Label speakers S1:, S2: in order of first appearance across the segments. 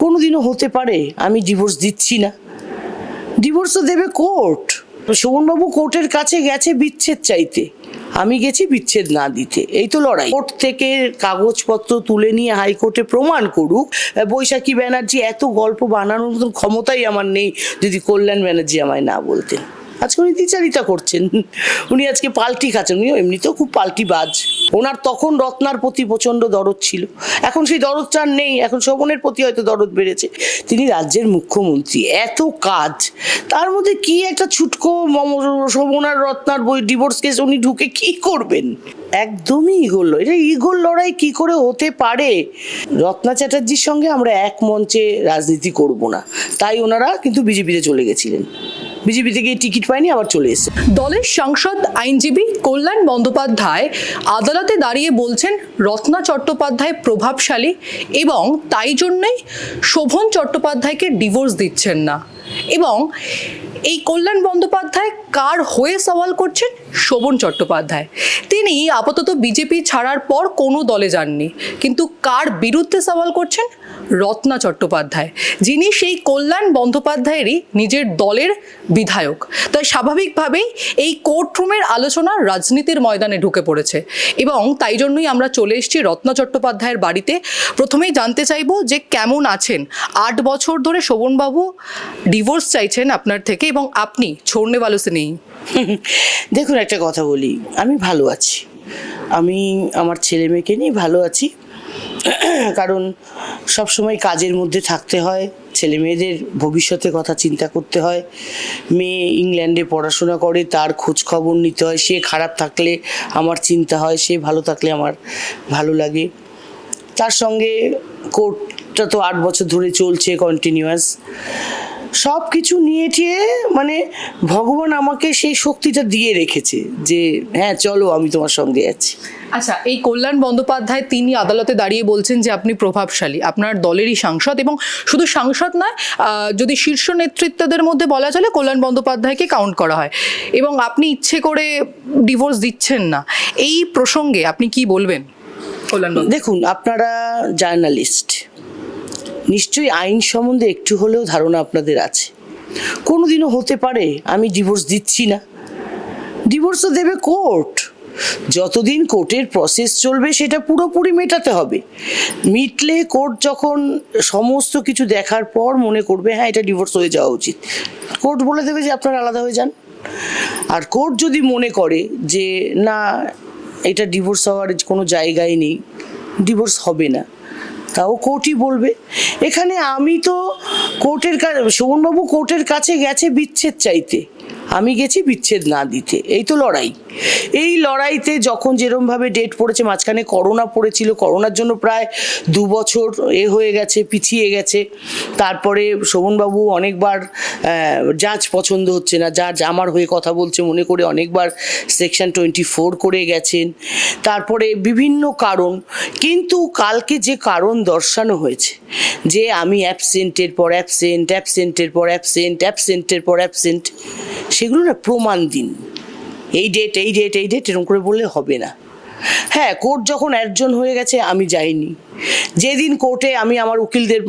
S1: কোনোদিনও হতে পারে, আমি ডিভোর্স দিচ্ছি না। ডিভোর্স তো দেবে কোর্ট শোভনবাবু কোর্টের কাছে গেছে বিচ্ছেদ চাইতে। আমি গেছি বিচ্ছেদ না দিতে। এই তো লড়াই। কোর্ট থেকে কাগজপত্র তুলে নিয়ে হাইকোর্টে প্রমাণ করুক বৈশাখী ব্যানার্জি এত গল্প বানানোর মতন ক্ষমতাই আমার নেই যদি কল্যাণ ব্যানার্জি আমায় না বলতেন। আজকে উনি দ্বিচারিতা করছেন। উনি আজকে পাল্টি খাচ্ছেন। উনি এমনিতেও খুব পাল্টি বাজ ওনার তখন রত্নার প্রতি প্রচণ্ড দরদ ছিল। এখন সেই দরদ চার নেই। এখন শোভনের প্রতি হয়তো দরদ বেড়েছে। তিনি রাজ্যের মুখ্যমন্ত্রী। এত কাজ। তার মধ্যে কি একটা ছুটকো মম- শোভনার রত্নার বই ডিভোর্স কেস উনি ঢুকে কি করবেন? একদমই ইগোর লড়াই এটা ইগোর লড়াই কি করে হতে পারে? রত্না চ্যাটার্জির সঙ্গে আমরা এক মঞ্চে রাজনীতি করব না। তাই ওনারা কিন্তু বিজেপিতে চলে গেছিলেন। বিজেপি থেকে টিকিট পায়নি, আবার চলে এসেছে।
S2: দলের সাংসদ, আইনজীবী কল্যাণ বন্দ্যোপাধ্যায় আদালতে দাঁড়িয়ে বলছেন, রত্না চট্টোপাধ্যায় প্রভাবশালী এবং তাই জন্যই শোভন চট্টোপাধ্যায়কে ডিভোর্স দিচ্ছেন না। এবং এই কল্যাণ বন্দ্যোপাধ্যায় কার হয়ে সওয়াল করছেন? শোভন চট্টোপাধ্যায়। তিনি আপাতত বিজেপি ছাড়ার পর কোনো দলে যাননি, কিন্তু কার বিরুদ্ধে সওয়াল করছেন? রত্না চট্টোপাধ্যায়, যিনি সেই কল্যাণ বন্দ্যোপাধ্যায়েরই নিজের দলের বিধায়ক। তাই স্বাভাবিকভাবেই এই কোর্টরুমের আলোচনা রাজনীতির ময়দানে ঢুকে পড়েছে এবং তাই জন্যই আমরা চলে এসেছি রত্না চট্টোপাধ্যায়ের বাড়িতে। প্রথমেই জানতে চাইব যে কেমন আছেন? আট বছর ধরে শোভনবাবু ডিভোর্স চাইছেন আপনার থেকে এবং আপনি ছোড়নে বালুসে নেই
S1: দেখুন, একটা কথা বলি, আমি ভালো আছি। আমি আমার ছেলে মেয়েকে নিয়ে ভালো আছি। কারণ সব সময় কাজের মধ্যে থাকতে হয়, ছেলে মেয়েদের ভবিষ্যতের কথা চিন্তা করতে হয়, মেয়ে ইংল্যান্ডে পড়াশোনা করে তার খোঁজ খবর নিতে হয়, সে খারাপ থাকলে আমার চিন্তা হয়, সে ভালো থাকলে আমার ভালো লাগে। তার সঙ্গে কোর্টটা তো আট বছর ধরে চলছে কন্টিনিউয়াস সব কিছু নিয়ে টিয়ে মানে ভগবান আমাকে সেই শক্তিটা দিয়ে রেখেছে যে হ্যাঁ চলো আমি তোমার সঙ্গে আছি।
S2: আচ্ছা এই কল্যাণ বন্দ্যোপাধ্যায় তিনি আদালতে দাঁড়িয়ে বলছেন যে আপনি প্রভাবশালী আপনার দলেরই সাংসদ এবং শুধু সাংসদ নয় যদি শীর্ষ নেতৃত্বদের মধ্যে বলা চলে কল্যাণ বন্দ্যোপাধ্যায়কে কাউন্ট করা হয়। এবং আপনি ইচ্ছে করে ডিভোর্স দিচ্ছেন না এই প্রসঙ্গে আপনি কি বলবেন কল্যাণ
S1: দেখুন আপনারা জার্নালিস্ট নিশ্চয়ই আইন সম্বন্ধে একটু হলেও ধারণা আপনাদের আছে। কোনোদিনও হতে পারে, আমি ডিভোর্স দিচ্ছি না। ডিভোর্স তো দেবে কোর্ট। যতদিন কোর্টের প্রসেস চলবে, সেটা পুরোপুরি মেটাতে হবে। মিটলে কোর্ট যখন সমস্ত কিছু দেখার পর মনে করবে হ্যাঁ এটা ডিভোর্স হয়ে যাওয়া উচিত। কোর্ট বলে দেবে যে, আপনারা আলাদা হয়ে যান। আর কোর্ট যদি মনে করে যে, না, এটা ডিভোর্স হওয়ার কোনো জায়গায় নেই, ডিভোর্স হবে না। তাও কোর্টই বলবে। এখানে আমি তো কোর্টের শোভনবাবু কোর্টের কাছে গেছে বিচ্ছেদ চাইতে। আমি গেছি বিচ্ছেদ না দিতে। এই তো লড়াই। এই লড়াইতে যখন যেরমভাবে ডেট পড়েছে, মাঝখানে করোনা পড়েছিল করোনার জন্য প্রায় দু বছর এ হয়ে গেছে, পিছিয়ে গেছে। তারপরে শোভনবাবু অনেকবার জাজ পছন্দ হচ্ছে না জাজ আমার হয়ে কথা বলছে, মনে করে অনেকবার সেকশন টোয়েন্টি ফোর করে গেছেন। তারপরে বিভিন্ন কারণ, কিন্তু কালকে যে কারণ দর্শানো হয়েছে, যে আমি অ্যাবসেন্টের পর অ্যাবসেন্ট অ্যাবসেন্টের পর অ্যাবসেন্ট অ্যাবসেন্টের পর অ্যাবসেন্ট সেগুলো না প্রমাণ দিন। এই ডেট এই ডেট এই ডেট এরকম করে বললে হবে না। হ্যাঁ কোর্ট যখন একজন হয়ে গেছে, আমি যাইনি। যেদিন কোর্টে আমি আমার উকিলদের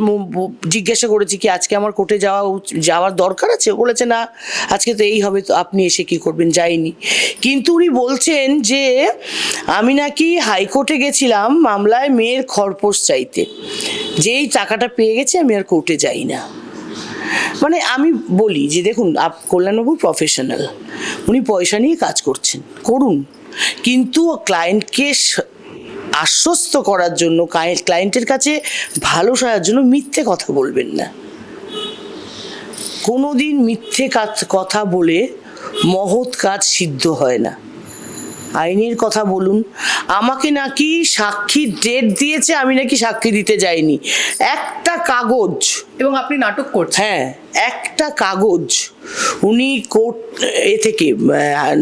S1: জিজ্ঞাসা করেছি কি আজকে আমার কোর্টে যাওয়া যাওয়ার দরকার আছে? বলেছে, না, আজকে তো এই হবে, তো আপনি এসে কি করবেন? যাইনি। কিন্তু উনি বলছেন যে, আমি নাকি হাইকোর্টে গেছিলাম মামলায় মেয়ের খরপোশ চাইতে। যেই টাকাটা পেয়ে গেছে, আমি আর কোর্টে যাই না। মানে আমি বলি যে দেখুন, আপ, কল্যাণবাবু প্রফেশনাল উনি পয়সা নিয়ে কাজ করছেন, করুন। কিন্তু ক্লায়েন্টকে আশ্বস্ত করার জন্য ক্লায়েন্টের কাছে ভালো সাজার জন্য মিথ্যে কথা বলবেন না। কোনোদিন মিথ্যে কাজ কথা বলে মহৎ কাজ সিদ্ধ হয় না। আইনের কথা বলুন। আমাকে নাকি সাক্ষী ডেট দিয়েছে আমি নাকি সাক্ষী দিতে যাইনি। একটা কাগজ।
S2: এবং আপনি নাটক করছেন।
S1: হ্যাঁ একটা কাগজ। উনি কোর্ট এ থেকে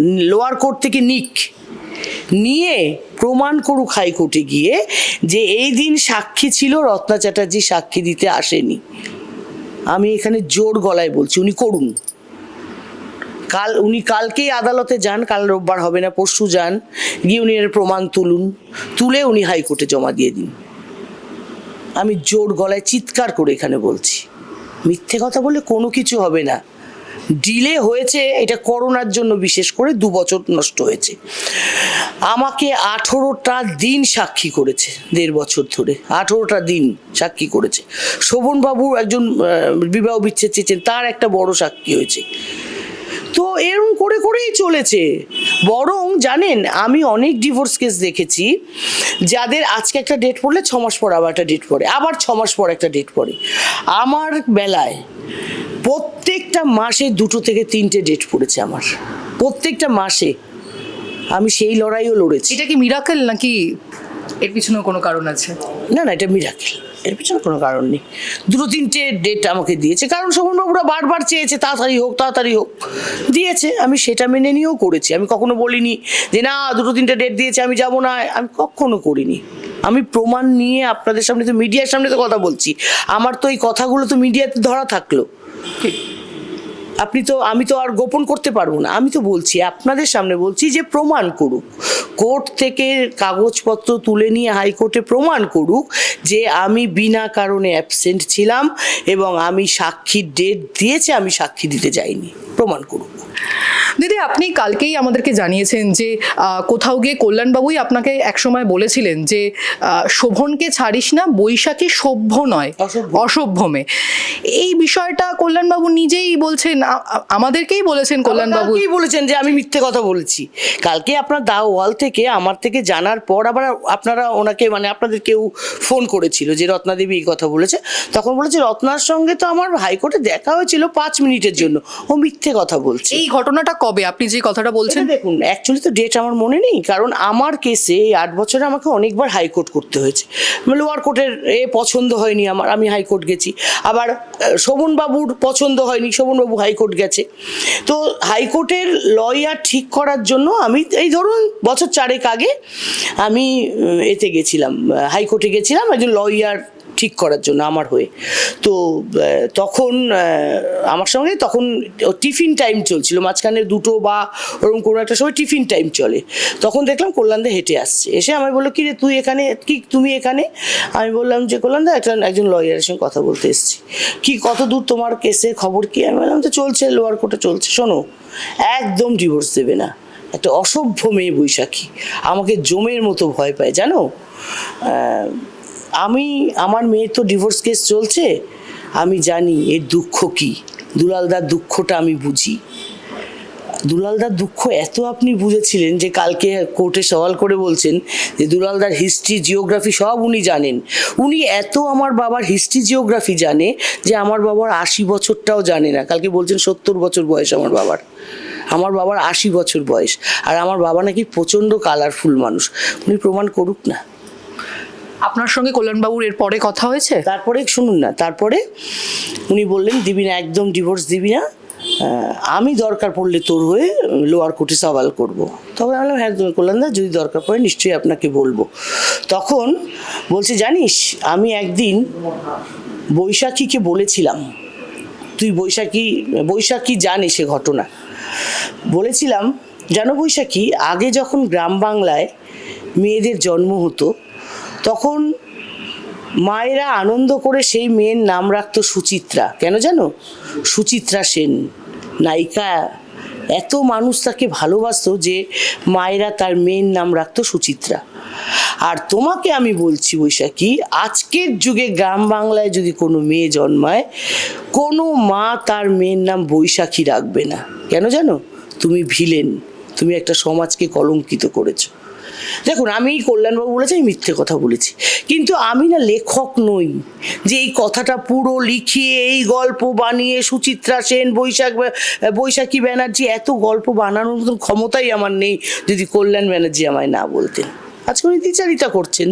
S1: লোয়ার কোর্ট থেকে নিক। নিয়ে প্রমাণ করুক হাইকোর্টে গিয়ে যে এই দিন সাক্ষী ছিল রত্না চ্যাটার্জি সাক্ষী দিতে আসেনি। আমি এখানে জোর গলায় বলছি উনি করুন। কাল, উনি কালকেই আদালতে যান, কাল রোববার হবে না, পরশু যান, গিয়ে উনি এর প্রমাণ তুলুন, তুলে উনি হাইকোর্টে জমা দিয়ে দিন। আমি জোর গলায় চিৎকার করে এখানে বলছি। মিথ্যে কথা বলে কোনো কিছু হবে না। ডিলে হয়েছে, এটা করোনার জন্য বিশেষ করে দু বছর নষ্ট হয়েছে। আমাকে আঠেরোটা দিন সাক্ষী করেছে, দেড় বছর ধরে। আঠেরোটা দিন সাক্ষী করেছে। শোভনবাবু একজন বিবাহ বিচ্ছেদ চেয়েছেন, তার একটা বড় সাক্ষী হয়েছে। তো এরকম করে করেই চলেছে। বরং জানেন আমি অনেক ডিভোর্স কেস দেখেছি যাদের আজকে একটা ডেট পড়লে ছ মাস পর আবার একটা ডেট পড়ে আবার ছ মাস পর একটা ডেট পড়ে। আমার বেলায় প্রত্যেকটা মাসে দুটো থেকে তিনটে ডেট পড়েছে আমার। প্রত্যেকটা মাসে আমি সেই লড়াইও লড়েছি।
S2: এটা কি মিরাকেল নাকি এর পিছনেও কোনো কারণ আছে?
S1: না না এটা মিরাকেল এর পিছনে কোনো কারণ নেই। দুটো তিনটে ডেট আমাকে দিয়েছে। কারণ শোভনবাবুরা বারবার চেয়েছে, তাড়াতাড়ি হোক তাড়াতাড়ি হোক। দিয়েছে, আমি সেটা মেনে নিয়েও করেছি। আমি কখনো বলিনি যে, না, দুটো তিনটে ডেট দিয়েছে, আমি যাব না। আমি কখনো করিনি। আমি প্রমাণ নিয়ে আপনাদের সামনে তো, মিডিয়ার সামনে তো কথা বলছি। আমার তো এই কথাগুলো তো মিডিয়াতে ধরা থাকল।
S2: ঠিক
S1: আপনি তো, আমি তো আর গোপন করতে পারব না। আমি তো বলছি, আপনাদের সামনে বলছি যে প্রমাণ করুক। কোর্ট থেকে কাগজপত্র তুলে নিয়ে হাইকোর্টে প্রমাণ করুক যে আমি বিনা কারণে অ্যাবসেন্ট ছিলাম এবং আমি সাক্ষীর ডেট দিয়েছে, আমি সাক্ষী দিতে যাইনি। প্রমাণ করুক।
S2: দিদি আপনি কালকেই আমাদেরকে জানিয়েছেন যে কোথাও গিয়ে কল্যাণবাবুই আপনাকে একসময় বলেছিলেন যে শোভনকে ছাড়িস না বৈশাখী সভ্য নয়
S1: অসভ্য।
S2: মেয়ে। এই বিষয়টা কল্যাণবাবু নিজেই বলছেন আমাদেরকেই বলেছেন কল্যাণবাবু।
S1: বলেছেন যে আমি মিথ্যে কথা বলেছি। কালকে আপনার দা ওয়াল থেকে আমার থেকে জানার পর আবার আপনারা ওনাকে মানে আপনাদের কেউ ফোন করেছিল যে রত্না দেবী এই কথা বলেছে। তখন বলেছে রত্নার সঙ্গে তো আমার হাইকোর্টে দেখা হয়েছিল পাঁচ মিনিটের জন্য। ও মিথ্যে কথা বলছে।
S2: এই ঘটনাটা কবে আপনি যে কথাটা বলছেন
S1: দেখুন অ্যাকচুয়ালি তো ডেট আমার মনে নেই কারণ আমার কেসে এই আট বছরে আমাকে অনেকবার হাইকোর্ট করতে হয়েছে। লোয়ার কোর্টের এ পছন্দ হয়নি আমার আমি হাইকোর্ট গেছি। আবার শোভনবাবুর পছন্দ হয়নি শোভনবাবু হাইকোর্ট গেছে। তো হাইকোর্টের লয়ার ঠিক করার জন্য আমি এই ধরুন বছর চারেক আগে আমি এতে গেছিলাম হাইকোর্টে গেছিলাম একজন লয়ার ঠিক করার জন্য আমার হয়ে। তো তখন আমার সঙ্গে তখন টিফিন টাইম চলছিল। মাঝখানে দুটো বা ওরকম কোনো একটা সময় টিফিন টাইম চলে। তখন দেখলাম কল্যাণদা হেঁটে আসছে। এসে আমায় বলল কি রে তুই এখানে? কি, তুমি এখানে? আমি বললাম যে কল্যাণদা একটা, একজন লয়ারের সঙ্গে কথা বলতে এসেছি। কি, কত দূর তোমার কেসের খবর কি? আমি বললাম, তো চলছে লোয়ার কোর্টে চলছে। শোনো, একদম ডিভোর্স দেবে না। একটা অসভ্য মেয়ে বৈশাখী। আমাকে জমের মতো ভয় পায়, জানো? আমি, আমার মেয়ের তো ডিভোর্স কেস চলছে, আমি জানি এর দুঃখ কি। দুলালদার দুঃখটা আমি বুঝি। দুলালদার দুঃখ এত আপনি বুঝেছিলেন যে কালকে কোর্টে সওয়াল করে বলছেন যে দুলালদার হিস্ট্রি জিওগ্রাফি সব উনি জানেন। উনি এত আমার বাবার হিস্ট্রি জিওগ্রাফি জানে যে আমার বাবার আশি বছরটাও জানে না। কালকে বলছেন সত্তর বছর বয়স আমার বাবার। আমার বাবার আশি বছর বয়স। আর আমার বাবা নাকি প্রচণ্ড কালারফুল মানুষ। উনি প্রমাণ করুক না।
S2: আপনার সঙ্গে কল্যাণবাবুর এর পরে কথা হয়েছে?
S1: তারপরে শুনুন না, তারপরে উনি বললেন, দিবি না, একদম ডিভোর্স দিবি না। আমি দরকার পড়লে তোর হয়ে লোয়ার কোর্টে সওয়াল করব। তবে আমি হ্যাঁ না যদি দরকার পড়ে নিশ্চয়ই আপনাকে বলব। তখন বলছে, জানিস, আমি একদিন বৈশাখীকে বলেছিলাম, তুই বৈশাখী বৈশাখী জানে সে ঘটনা। বলেছিলাম, জানো বৈশাখী, আগে যখন গ্রাম বাংলায় মেয়েদের জন্ম হতো তখন মায়েরা আনন্দ করে সেই মেয়ের নাম রাখতো সুচিত্রা। কেন জানো? সুচিত্রা সেন, নায়িকা। এত মানুষ তাকে ভালোবাসত যে মায়েরা তার মেয়ের নাম রাখতো সুচিত্রা। আর তোমাকে আমি বলছি বৈশাখী, আজকের যুগে গ্রাম বাংলায় যদি কোনো মেয়ে জন্মায়, কোনো মা তার মেয়ের নাম বৈশাখী রাখবে না। কেন জানো? তুমি ভিলেন, তুমি একটা সমাজকে কলঙ্কিত করেছ। দেখুন আমি কল্যাণবাবু বলেছি, আমি মিথ্যে কথা বলেছি। কিন্তু আমি না লেখক নই, যে এই কথাটা পুরো লিখিয়ে এই গল্প বানিয়ে, সুচিত্রা সেন, বৈশাখ বৈশাখী ব্যানার্জি, এত গল্প বানানোর মতন ক্ষমতাই আমার নেই, যদি কল্যাণ ব্যানার্জি আমায় না বলতেন। আজকে উনি দ্বিচারিতা করছেন।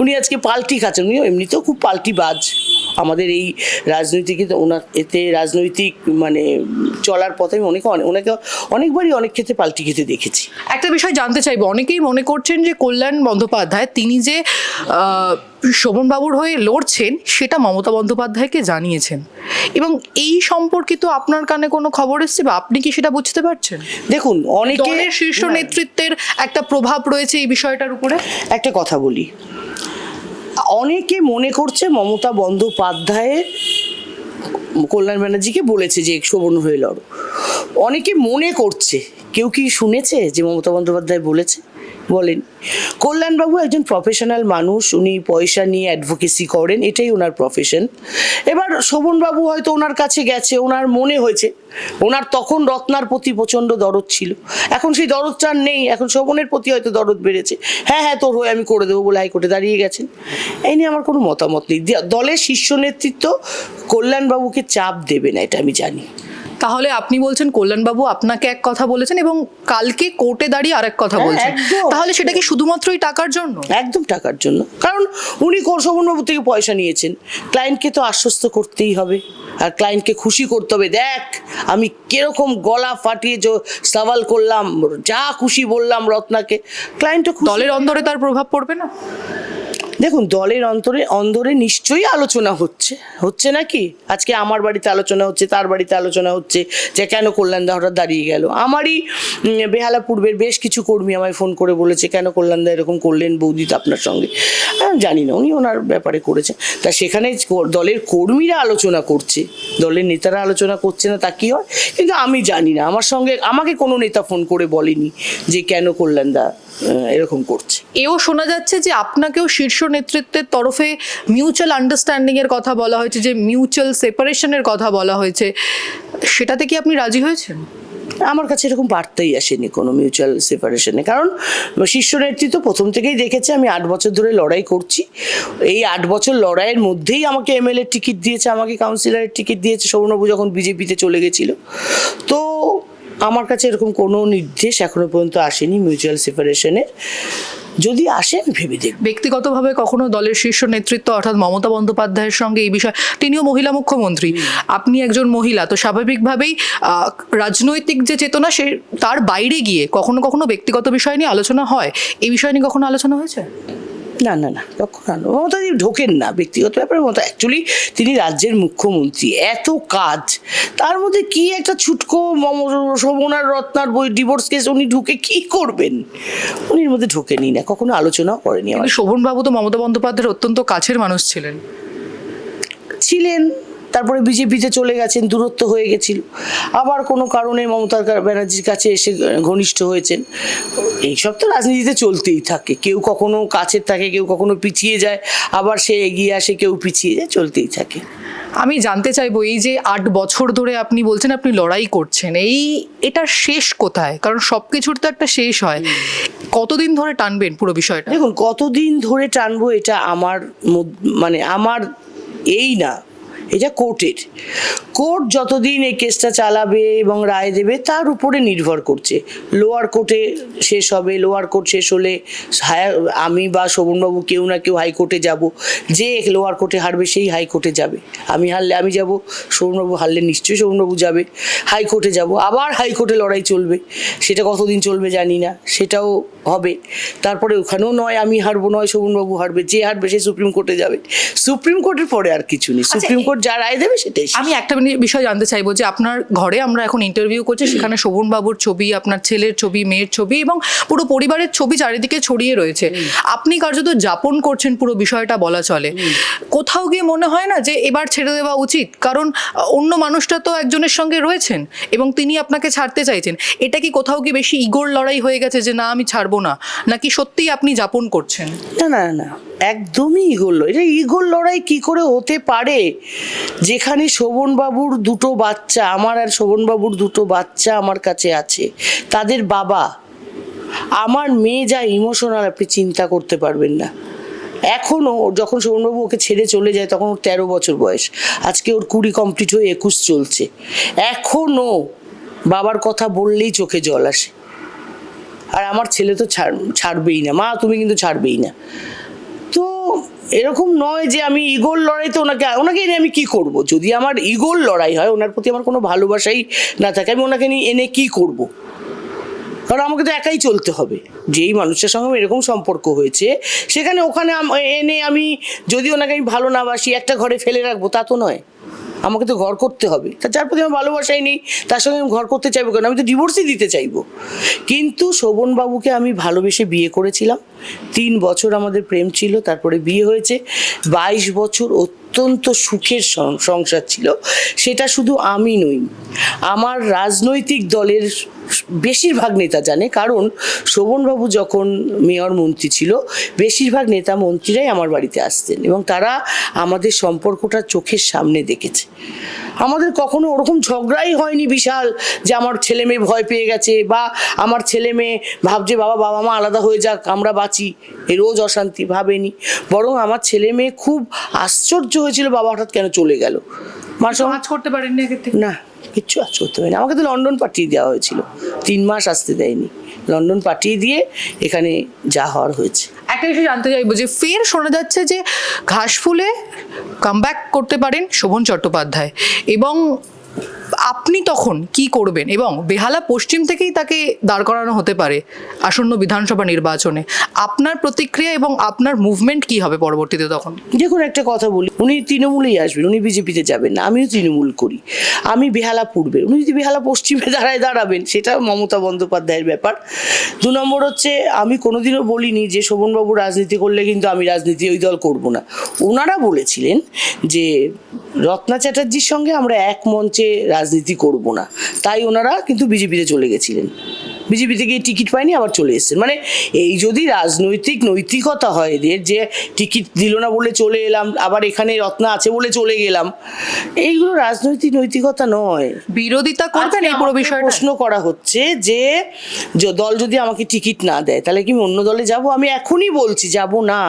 S1: উনি আজকে পাল্টি খাচ্ছেন। উনি এমনিতেও খুব পাল্টি বাজ আমাদের এই রাজনৈতিক ওনার এতে রাজনৈতিক মানে চলার পথে আমি অনেক ওনাকে অনেকবারই অনেক ক্ষেত্রে পাল্টি খেতে দেখেছি।
S2: একটা বিষয় জানতে চাইব। অনেকেই মনে করছেন যে কল্যাণ বন্দ্যোপাধ্যায় তিনি যে শোভনবাবুর হয়ে লড়ছেন সেটা মমতা বন্দ্যোপাধ্যায়কে জানিয়েছেন। এবং এই সম্পর্কিত আপনার কানে কোনো খবর এসছে বা আপনি কি সেটা বুঝতে পারছেন?
S1: দেখুন অনেকে
S2: শীর্ষ নেতৃত্বের একটা প্রভাব রয়েছে এই বিষয়টার উপরে?
S1: একটা কথা বলি। অনেকে মনে করছে মমতা বন্দ্যোপাধ্যায়ের কল্যাণ ব্যানার্জিকে বলেছে যে শোভন হয়ে লড়ো। অনেকে মনে করছে কেউ কি শুনেছে যে মমতা বন্দ্যোপাধ্যায় বলেছে? বলেন। কল্যাণবাবু একজন প্রফেশনাল মানুষ, উনি পয়সা নিয়ে অ্যাডভোকেসি করেন, এটাই ওনার প্রফেশন এবার শোভনবাবু হয়তো ওনার কাছে গেছে, ওনার মনে হয়েছে, ওনার তখন রত্নার প্রতি প্রচণ্ড দরদ ছিল। এখন সেই দরদটা নেই, এখন শোভনের প্রতি হয়তো দরদ বেড়েছে। হ্যাঁ হ্যাঁ তোর হয়ে আমি করে দেবো বলে হাইকোর্টে দাঁড়িয়ে গেছেন। এই নিয়ে আমার কোনো মতামত নেই। দলের শীর্ষ নেতৃত্ব কল্যাণবাবুকে চাপ দেবে না, এটা আমি জানি।
S2: তাহলে আপনি বলছেন কল্যাণবাবু আপনাকে এক কথা বলেছেন এবং কালকে কোর্টে দাঁড়িয়ে আরেক কথা
S1: হ্যাঁ,
S2: বলছেন। তাহলে সেটা কি শুধুমাত্রই টাকার জন্য?
S1: একদম টাকার জন্য। কারণ উনি শোভনবাবু থেকে পয়সা নিয়েছেন। ক্লায়েন্টকে তো আশ্বস্ত করতেই হবে। আর ক্লায়েন্টকে খুশি করতে হবে। দেখ আমি কীরকম গলা ফাটিয়ে যে সওয়াল করলাম যা খুশি বললাম রত্নাকে। ক্লায়েন্টও খুশি।
S2: দলের অন্দরে তার প্রভাব পড়বে না?
S1: দেখুন, দলের অন্তরে, অন্দরে নিশ্চয়ই আলোচনা হচ্ছে। হচ্ছে নাকি? আজকে আমার বাড়িতে আলোচনা হচ্ছে, তার বাড়িতে আলোচনা হচ্ছে যে কেন কল্যাণ দা হঠাৎ দাঁড়িয়ে গেল। আমারই বেহালা পূর্বের বেশ কিছু কর্মী আমায় ফোন করে বলেছে, কেন কল্যাণ দা এরকম করলেন বৌদি আপনার সঙ্গে? জানি না, উনি ওনার ব্যাপারে করেছেন তা সেখানে দলের কর্মীরা আলোচনা করছে। দলের নেতারা আলোচনা করছে না, তা কি হয়? কিন্তু আমি জানি না, আমার সঙ্গে আমাকে কোনো নেতা ফোন করে বলেনি যে কেন কল্যাণ দা এরকম করছে।
S2: এও শোনা যাচ্ছে যে আপনাকেও শীর্ষ নেতৃত্বের তরফে মিউচুয়াল আন্ডারস্ট্যান্ডিং এর কথা বলা হয়েছে, যে মিউচুয়াল সেপারেশনের কথা বলা হয়েছে, সেটাতে কি আপনি রাজি হয়েছেন?
S1: আমার কাছে এরকম বার্তাই আসেনি কোনো মিউচুয়াল সেপারেশনে কারণ শীর্ষ নেতৃত্ব প্রথম থেকেই দেখেছে, আমি আট বছর ধরে লড়াই করছি। এই আট বছর লড়াইয়ের মধ্যেই আমাকে এমএলএর টিকিট দিয়েছে, আমাকে কাউন্সিলরের টিকিট দিয়েছে, সৌরভবাবু যখন বিজেপিতে চলে গেছিল। তো আমার কাছে এরকম কোনো নির্দেশ এখনও পর্যন্ত আসেনি মিউচুয়াল সেপারেশনের যদি আসে আমি ভেবে দেখব।
S2: ব্যক্তিগতভাবে কখনো দলের শীর্ষ নেতৃত্ব অর্থাৎ মমতা বন্দ্যোপাধ্যায়ের সঙ্গে এই বিষয় তিনিও মহিলা মুখ্যমন্ত্রী আপনি একজন মহিলা তো স্বাভাবিকভাবেই রাজনৈতিক যে চেতনা সে তার বাইরে গিয়ে কখনো কখনো ব্যক্তিগত বিষয় নিয়ে আলোচনা হয়। এই বিষয় নিয়ে কখনো আলোচনা হয়েছে?
S1: না না না তখন মমতা মমতাদি ঢোকেন না ব্যক্তিগত ব্যাপারে মমতা অ্যাকচুয়ালি তিনি রাজ্যের মুখ্যমন্ত্রী এত কাজ তার মধ্যে কি একটা ছুটকো মম- সমনার রত্নার বই ডিভোর্স কেস উনি ঢুকে কি করবেন? উনির মধ্যে ঢোকেনি না কখনো আলোচনাও করেনি আমার
S2: শোভনবাবু তো মমতা বন্দ্যোপাধ্যায়ের অত্যন্ত কাছের মানুষ ছিলেন।
S1: ছিলেন তারপরে বিজেপিতে চলে গেছেন দূরত্ব হয়ে গেছিল। আবার কোনো কারণে মমতা ব্যানার্জির কাছে এসে ঘনিষ্ঠ হয়েছেন। এইসব তো রাজনীতিতে চলতেই থাকে। কেউ কখনো কাছের থাকে কেউ কখনো পিছিয়ে যায় আবার সে এগিয়ে আসে কেউ পিছিয়ে যায় চলতেই থাকে।
S2: আমি জানতে চাইব এই যে আট বছর ধরে আপনি বলছেন আপনি লড়াই করছেন এই এটা শেষ কোথায়? কারণ সব কিছুর তো একটা শেষ হয়। কতদিন ধরে টানবেন পুরো বিষয়টা?
S1: দেখুন কতদিন ধরে টানবো এটা আমার মানে আমার এই না এটা কোর্টের। কোর্ট যতদিন এই কেসটা চালাবে এবং রায় দেবে তার উপরে নির্ভর করছে। লোয়ার কোর্টে শেষ হবে লোয়ার কোর্ট শেষ হলে হায়ার আমি বা শোভনবাবু কেউ না কেউ হাইকোর্টে যাব। যে লোয়ার কোর্টে হারবে সেই হাইকোর্টে যাবে। আমি হারলে আমি যাব শোভনবাবু হারলে নিশ্চয়ই শোভনবাবু যাবে। হাইকোর্টে যাব আবার হাইকোর্টে লড়াই চলবে। সেটা কতদিন চলবে জানি না সেটাও হবে। তারপরে ওখানেও নয় আমি হারবো নয় শোভনবাবু হারবে যে হারবে সে সুপ্রিম কোর্টে যাবে। সুপ্রিম কোর্টের পরে আর কিছু নেই। সুপ্রিম কোর্ট যা রায় দেবে সেটাই
S2: আমি একটা বিষয় জানতে চাইব যে আপনার ঘরে আমরা এখন ইন্টারভিউ করছি সেখানে শোভন বাবুর ছবি আপনার ছেলের ছবি মেয়ের ছবি এবং পুরো পরিবারের ছবি চারিদিকে ছড়িয়ে রয়েছে। আপনি কার্যত যাপন করছেন পুরো বিষয়টা বলা চলে। কোথাও গিয়ে মনে হয় না যে এবার ছেড়ে দেওয়া উচিত? কারণ অন্য মানুষটা তো একজনের সঙ্গে রয়েছেন এবং তিনি আপনাকে ছাড়তে চাইছেন। এটা কি কোথাও কি বেশি ইগোর লড়াই হয়ে গেছে যে না আমি ছাড়বো না? নাকি সত্যিই আপনি যাপন করছেন?
S1: না না না একদমই ইগোর লড়াই এটা ইগোর লড়াই কি করে হতে পারে? যেখানে শোভনবাবুর দুটো বাচ্চা, আমার আর শোভনবাবুর দুটো বাচ্চা আমার কাছে আছে, তাদের বাবা, আমার মেয়ে যা ইমোশনাল আপনি চিন্তা করতে পারবেন না। এখনও যখন শোভনবাবু ওকে ছেড়ে চলে যায়, তখন ওর তেরো বছর বয়স। আজকে ওর কুড়ি কমপ্লিট হয়ে একুশ চলছে। এখনও বাবার কথা বললেই চোখে জল আসে। আর আমার ছেলে তো ছাড়, ছাড়বেই না। মা, তুমি কিন্তু ছাড়বেই না। তো এরকম নয় যে আমি ইগোর লড়াইতে ওনাকে ওনাকে এনে আমি কি করব? যদি আমার ইগোর লড়াই হয়, ওনার প্রতি আমার কোনো ভালোবাসাই না থাকে, আমি ওনাকে নিয়ে এনে কি করব? কারণ আমাকে তো একাই চলতে হবে। যেই মানুষের সঙ্গে এরকম সম্পর্ক হয়েছে, সেখানে ওখানে এনে আমি যদি ওনাকে আমি ভালো না বাসি, একটা ঘরে ফেলে রাখব, তা তো নয়। আমাকে তো ঘর করতে হবে। তা যার প্রতি আমার ভালোবাসাই নেই, তার সঙ্গে আমি ঘর করতে চাইব কেন? আমি তো ডিভোর্সই দিতে চাইব। কিন্তু শোভনবাবুকে আমি ভালোবেসে বিয়ে করেছিলাম। তিন বছর আমাদের প্রেম ছিল, তারপরে বিয়ে হয়েছে। বাইশ বছর অত্যন্ত সুখের সংসার ছিল। সেটা শুধু আমি নই, আমার রাজনৈতিক দলের বেশিরভাগ নেতা জানে, কারণ শোভনবাবু যখন মেয়র মন্ত্রী ছিল, বেশিরভাগ নেতা মন্ত্রীরাই আমার বাড়িতে আসতেন এবং তারা আমাদের সম্পর্কটা চোখের সামনে দেখেছে। আমাদের কখনো ওরকম ঝগড়াই হয়নি বিশাল যে আমার ছেলে মেয়ে ভয় পেয়ে গেছে বা আমার ছেলে মেয়ে ভাবছে বাবা বাবা মা আলাদা হয়ে যাক, আমরা বাঁচি এই রোজ অশান্তি ভাবেনি। বরং আমার ছেলে মেয়ে খুব আশ্চর্য হয়েছিল, বাবা হঠাৎ কেন চলে গেল?
S2: কাজ করতে পারেননি
S1: না কিচ্ছু আজ করতে পারিনি। আমাকে তো লন্ডন পাঠিয়ে দেওয়া হয়েছিল। তিন মাস আসতে দেয়নি। লন্ডন পাঠিয়ে দিয়ে এখানে যা হওয়ার হয়েছে।
S2: একটা বিষয় জানতে চাইব যে ফের শোনা যাচ্ছে যে ঘাসফুলে কামব্যাক করতে পারেন শোভন চট্টোপাধ্যায় এবং আপনি তখন কি করবেন? এবং বেহালা পশ্চিম থেকেই তাকে দাঁড় করানো হতে পারে আসন্ন বিধানসভা নির্বাচনে। আপনার প্রতিক্রিয়া এবং আপনার মুভমেন্ট কি হবে পরবর্তীতে তখন?
S1: দেখুন, একটা কথা বলি। উনি তৃণমূলেই আসবেন, উনি বিজেপিতে যাবেন না। আমিও তৃণমূল করি। আমি বেহালা পূর্বে উনি যদি বেহালা পশ্চিমে দাঁড়ায় দাঁড়াবেন, সেটা মমতা বন্দ্যোপাধ্যায়ের ব্যাপার। দু নম্বর হচ্ছে, আমি কোনোদিনও বলিনি যে শোভনবাবু রাজনীতি করলে কিন্তু আমি রাজনীতি ওই দল করব না। ওনারা বলেছিলেন যে রত্না চ্যাটার্জির সঙ্গে আমরা এক মঞ্চে রাজনীতি করব না। তাই ওনারা কিন্তু বিজেপিতে চলে গেছিলেন। বিজেপি থেকে টিকিট পায়নি আবার চলে এসেছেন। মানে এই যদি রাজনৈতিক নৈতিকতা হয় এদের যে টিকিট দিল না বলে চলে এলাম আবার এখানে রত্না আছে বলে চলে গেলাম এইগুলো রাজনৈতিক নৈতিকতা নয়।
S2: বিরোধিতা করবেন এই পুরো
S1: আমাকে
S2: বিষয়টা?
S1: প্রশ্ন করা হচ্ছে যে দল যদি আমাকে টিকিট না দেয় তাহলে কি আমি অন্য দলে যাব? আমি এখনই বলছি যাব না।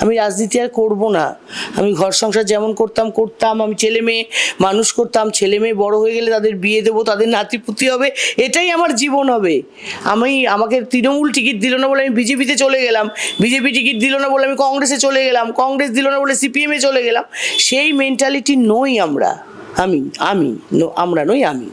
S1: আমি রাজনীতি আর করব না। আমি ঘর সংসার যেমন করতাম করতাম। আমি ছেলে মেয়ে, মানুষ করতাম। ছেলে মেয়ে বড় হয়ে গেলে তাদের বিয়ে দেবো, তাদের নাতিপুতি হবে। এটাই আমার জীবন হবে। আমি, আমাকে তৃণমূল টিকিট দিল না বলে আমি বিজেপিতে চলে গেলাম। বিজেপি টিকিট দিল না বলে আমি কংগ্রেসে চলে গেলাম। কংগ্রেস দিল না বলে সিপিএমে চলে গেলাম। সেই মেন্টালিটি নই আমরা। আমি আমি আমরা নই আমি।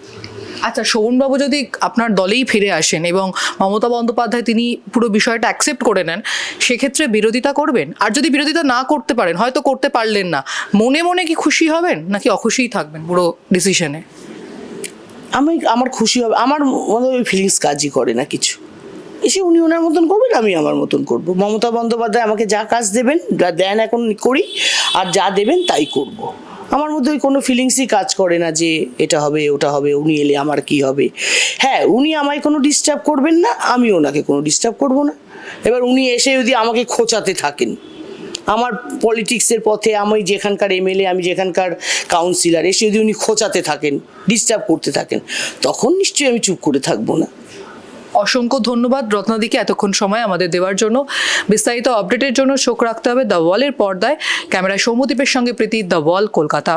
S2: আচ্ছা শোভনবাবু যদি আপনার দলেই ফিরে আসেন এবং মমতা বন্দ্যোপাধ্যায় তিনি পুরো বিষয়টা অ্যাকসেপ্ট করে নেন, সেক্ষেত্রে বিরোধিতা করবেন? আর যদি বিরোধিতা না করতে পারেন, হয়তো করতে পারলেন না, মনে মনে কি খুশি হবেন, নাকি অখুশিই থাকবেন পুরো ডিসিশনে
S1: আমি, আমার খুশি হবে, আমার মনে ওই ফিলিংস কাজই করে না কিছু। এসে উনি ওনার মতন করবেন, আমি আমার মতন করব। মমতা বন্দ্যোপাধ্যায় আমাকে যা কাজ দেবেন, যা দেন এখন করি, আর যা দেবেন তাই করব। আমার মধ্যে ওই কোনো ফিলিংসই কাজ করে না যে এটা হবে, ওটা হবে, উনি এলে আমার কি হবে। হ্যাঁ উনি আমায় কোনো ডিস্টার্ব করবেন না, আমি ওনাকে কোনো ডিস্টার্ব করব না। এবার উনি এসে যদি আমাকে খোঁচাতে থাকেন, আমার পলিটিক্সের পথে আমি যেখানকার এমএলএ আমি যেখানকার কাউন্সিলর এসে যদি উনি খোঁচাতে থাকেন ডিস্টার্ব করতে থাকেন, তখন নিশ্চয়ই আমি চুপ করে থাকব না।
S2: অসংখ্য ধন্যবাদ রত্নাদিকে এতক্ষণ সময় আমাদের দেওয়ার জন্য। বিস্তারিত আপডেটের জন্য শোক রাখতে হবে দ্য ওয়ালের পর্দায়। ক্যামেরায় সৌমদ্বীপের সঙ্গে প্রীতি দ্য ওয়াল কলকাতা।